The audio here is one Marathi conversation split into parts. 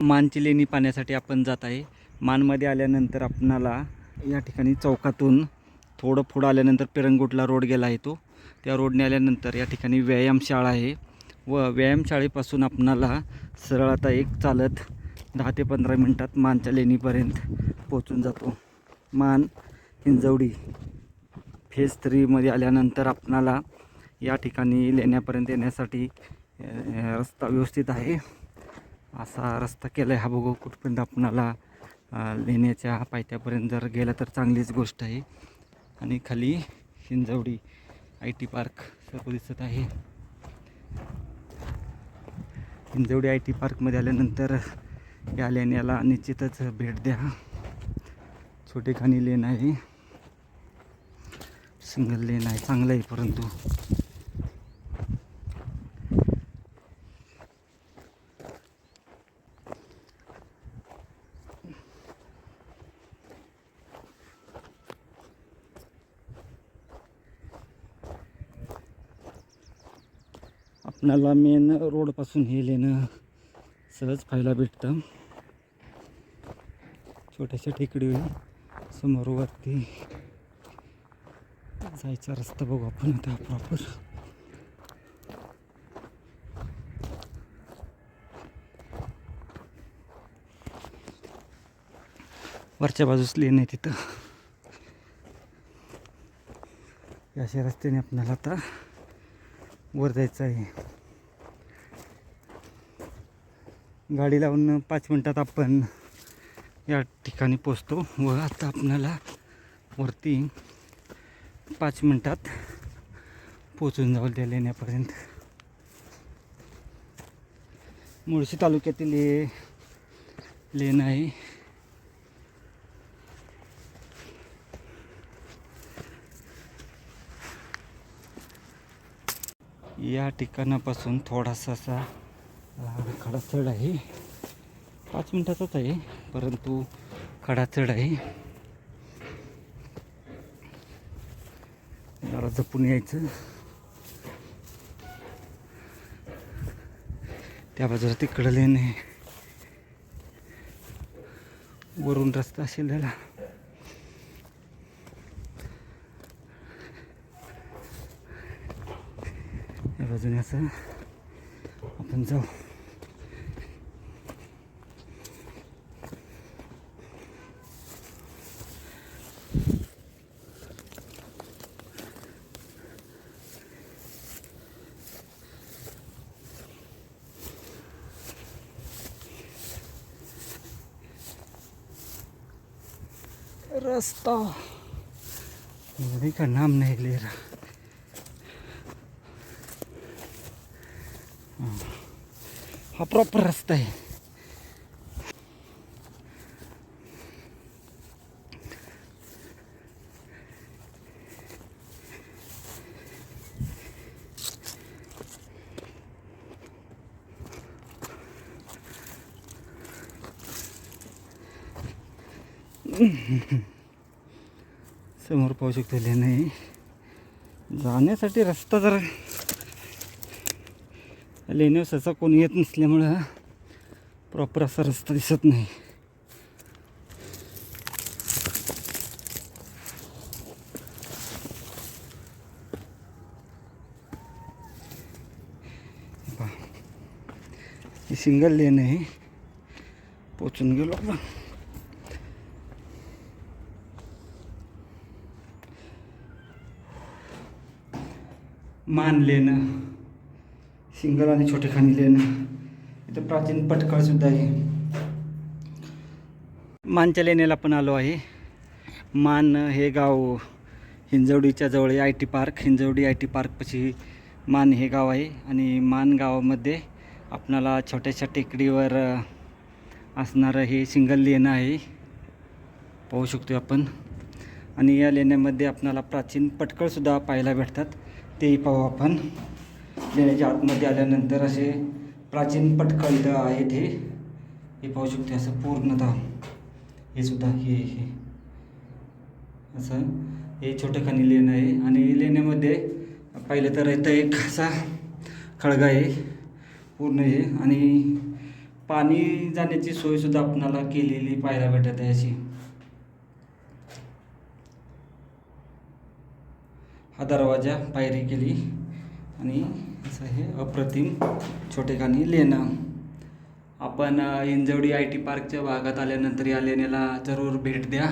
मानची लेणी पाहण्यासाठी आपण जात आहे. मानमध्ये आल्यानंतर आपणाला या ठिकाणी चौकातून थोडं पुढं आल्यानंतर पिरंगुटला रोड गेला आहे तो. त्या रोडने आल्यानंतर या ठिकाणी व्यायामशाळा आहे व व्यायामशाळेपासून आपणाला सरळ आता एक चालत दहा ते पंधरा मिनटात मानच्या लेणीपर्यंत पोचून जातो. मान हिंजवडी फेज थ्रीमध्ये आल्यानंतर आपणाला या ठिकाणी लेण्यापर्यंत येण्यासाठी रस्ता व्यवस्थित आहे. असा रस्ता केला आहे हा बघू कुठपर्यंत आपणाला लेण्याच्या पायथ्यापर्यंत जर गेला तर चांगलीच गोष्ट आहे. आणि खाली शिंजवडी आय टी पार्क सर्व दिसत आहे. हिंजवडी आय टी पार्कमध्ये आल्यानंतर या लेण्याला निश्चितच भेट द्या. छोटेखानी लेन आहे. सिंगल लेन आहे चांगलं आहे परंतु. आपणाला मेन रोडपासून हे लेणं सहज पाहायला भेटतं. छोट्याशा टेकडी समोर वरती जायचा रस्ता बघू आपण आता प्रॉपर वरच्या बाजूस लेन आहे तिथं. या अशा रस्त्याने आपल्याला आता वर जायचं आहे. गाडी लावून पाच मिनटात आपण या ठिकाणी पोचतो व आता आपल्याला वरती पाच मिनटात पोचून जाऊ त्या लेण्यापर्यंत मुळशी तालुक्यातील हे लेण आहे. या ठिकाणापासून थोडासा असा अ, खडा चढ आहे. पाच मिनटाचाच आहे परंतु खडा चढ आहे. जरा जपून यायचं. त्या बाजूला तिकडं लेणे वरून रस्ता असेल त्याला. बाजूने असं. आपण जाऊ. रास्ता. नदी का नाम नहीं ले रहा हा प्रॉपर रस्ता आहे. समोर पाहू शकतो नाही जाण्यासाठी रस्ता जर लेण्यावसाचा कोणी येत नसल्यामुळं प्रॉपर असा रस्ता दिसत नाही. ही सिंगल लेन आहे. पोचून गेलो आपण. मान लेणं सिंगल आणि छोटे खाणी लेणं. इथं प्राचीन पटकळसुद्धा आहे. मानच्या लेण्याला पण आलो आहे. मान हे गाव हिंजवडीच्या जवळ I T park. Hinjewadi I T पार्कपाशी मान हे गाव आहे. आणि मान गावामध्ये आपणाला छोट्याशा टेकडीवर असणारं हे सिंगल लेणं आहे. पाहू शकतो आपण. आणि या लेण्यामध्ये आपणाला प्राचीन पटकळसुद्धा पाहायला भेटतात. तेही पाहू आपण. लेण्याच्या आतमध्ये आल्यानंतर असे प्राचीन पटकळ आहेत हे. हे पाहू शकतो असं पूर्णतः. हे सुद्धा हे हे. असं. हे छोटं खाणी आहे. आणि लेण्यामध्ये पाहिलं तर इथं एक असा खळगा आहे. पूर्ण हे. आणि पाणी जाण्याची सोयसुद्धा आपणाला केलेली पाहायला भेटत आहे अशी. हा दरवाजा पायरी केली. आणि असं हे अप्रतिम. छोटेखानी लेणं. आपण इंजवडी आय टी पार्कच्या भागात आल्यानंतर या लेण्याला जरूर भेट द्या.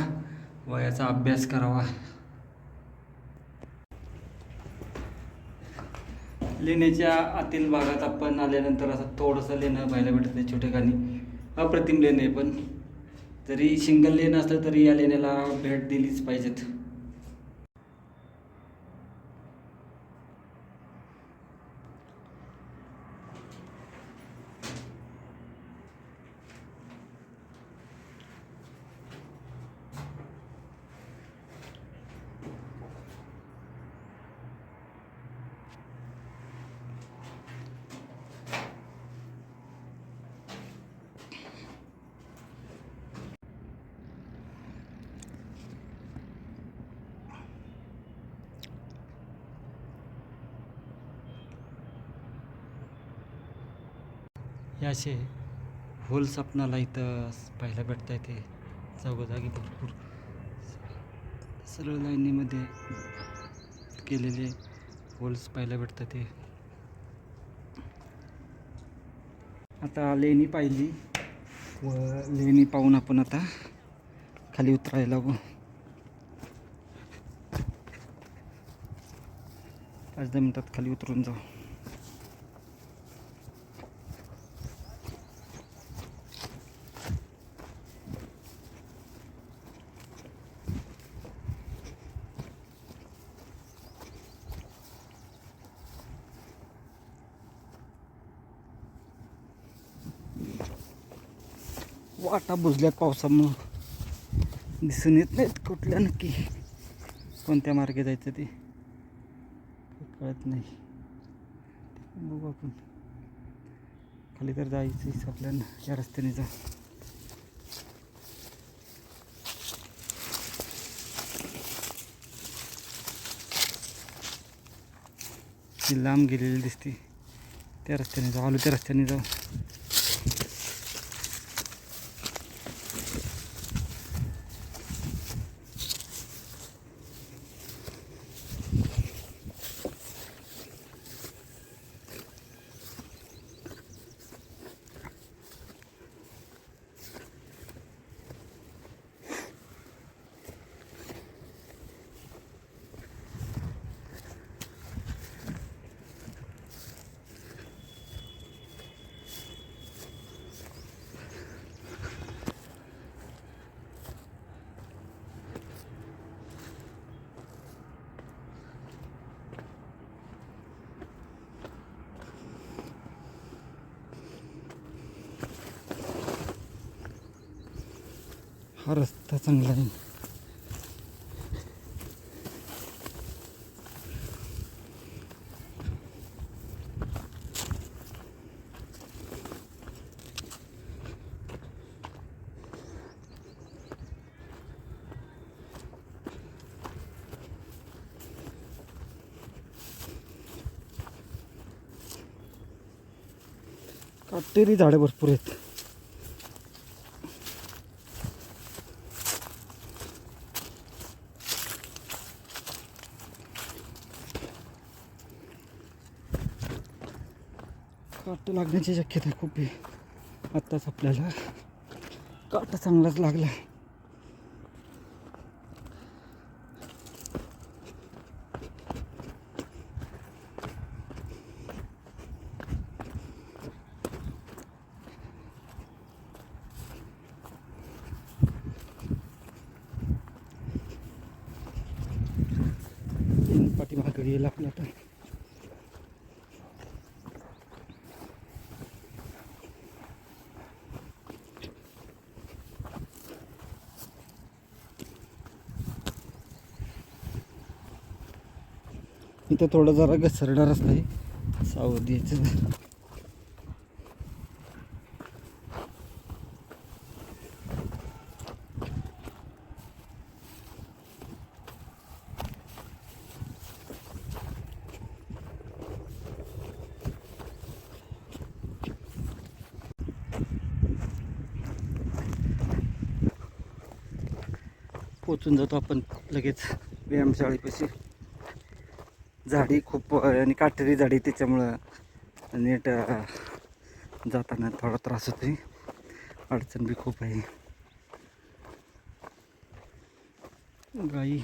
व याचा अभ्यास करावा. लेण्याच्या आतील भागात आपण आल्यानंतर असं थोडंसं लेणं पाहायला भेटते छोटे छोटेखानी अप्रतिम लेणं आहे पण. जरी सिंगल लेणं असलं तरी या लेण्याला भेट दिलीच पाहिजेत. हे असे होल्स आपणाला इथं पाहायला भेटता येते. जागोजागी भरपूर सरळ लाईनीमध्ये केलेले होल्स पाहायला भेटतात ते. आता लेणी पाहिली व लेणी पाहून आपण आता खाली उतरायला लागू. पाच दहा मिनटात खाली उतरून जाऊ. वाटा बुजल्यात पावसामुळं. दिसून येत नाहीत कुठल्या नक्की. कोणत्या मार्गे जायचं ते. कळत नाही. बघू आपण. खाली तर जायचंच आपल्याला. या रस्त्याने जा. ती लांब गेलेली दिसते. त्या रस्त्याने जाऊ आलो त्या रस्त्याने जाऊ हा रस्ता चांगला आहे काटेरी झाडे भरपूर आहेत. काट लागण्याची शक्यता खूप आहे. आत्ताच आपल्याला काट चांगलाच लागला. पाठीमागं येईल आपल्या आता. इथं थोडं जरा घसरणारच नाही. सावध यायचं. पोचून जातो आपण लगेच व्यायामशाळेपाशी झाडी खूप आणि काटेरी झाडी त्याच्यामुळं नीट जाताना थोडा त्रास होतोय. अडचण बी खूप आहे. गाई.